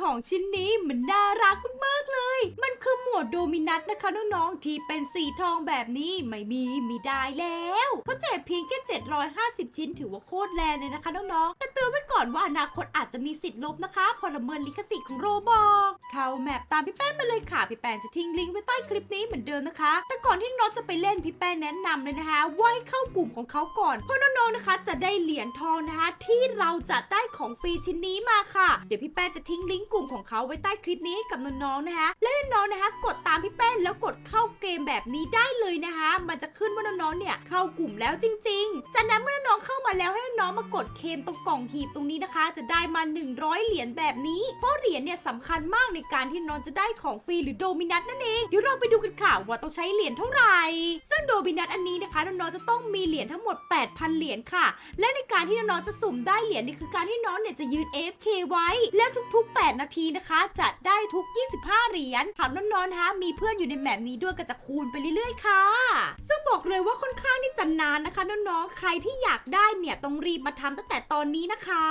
ของชิ้นนี้มันน่ารักม หมวดโดมินัทนะคะน้องๆที่เป็นสีทองแบบนี้ไม่มีมีได้แล้วเขาแจกเพียงแค่750 ชิ้นถือว่าโคตรแรงเลยนะคะน้องๆแต่เตือนไว้ก่อนว่าอนาคตอาจจะมีสิทธิ์ลบนะคะพอละเมินลิขสิทธิ์ของโรบอกเข้าแมปตามพี่แป้งมาเลยค่ะพี่แป้งจะทิ้งลิงก์ไว้ใต้คลิปนี้เหมือนเดิมนะคะ แต่ก่อนที่น้องจะไปเล่นพี่แป้งแนะนำเลยนะคะว่าให้เข้ากลุ่มของเขาก่อนเพราะน้องๆนะคะ จะได้เหรียญทองนะคะ ที่เราจะได้ของฟรีชิ้นนี้มาค่ะ เดี๋ยวพี่แป้งจะทิ้งลิงก์กลุ่มของเขาไว้ใต้คลิปนี้ให้กับน้องๆนะคะ และน้องๆนะคะกดตามพี่แป้งแล้วกดเข้าเกมแบบนี้ได้เลยนะคะ มันจะขึ้นว่าน้องๆเนี่ยเข้ากลุ่มแล้วจริง ๆ จากนั้นเมื่อน้องเข้ามาแล้วให้น้องมากดเคมตรงกล่องหีบตรงนี้นะคะ จะได้มา 100 เหรียญแบบนี้ เพราะเหรียญเนี่ยสำคัญมากในการที่น้องจะได้ของฟรีหรือโดมินัทนั่นเอง เดี๋ยวเราไปดูกันค่ะว่าต้องใช้เหรียญเท่าไหร่ ซึ่งโดมินัทอันนี้นะคะน้องๆจะต้องมีเหรียญทั้งหมด 8,000 เหรียญค่ะ และในการที่น้องๆจะสุ่มได้เหรียญนี่คือการที่น้องเนี่ยจะยืน AFK ไว้ แล้วทุกๆ 8 นาทีนะคะ จะได้ทุก 25 เหรียญหากน้องนะคะ มีเพื่อนอยู่ในแมปนี้ด้วยก็จะคูณไปเรื่อยๆค่ะ ซึ่งบอกเลยว่าค่อนข้างที่จะนานนะคะน้องๆ ใครที่อยากได้เนี่ยต้องรีบมาทำตั้งแต่ตอนนี้นะคะ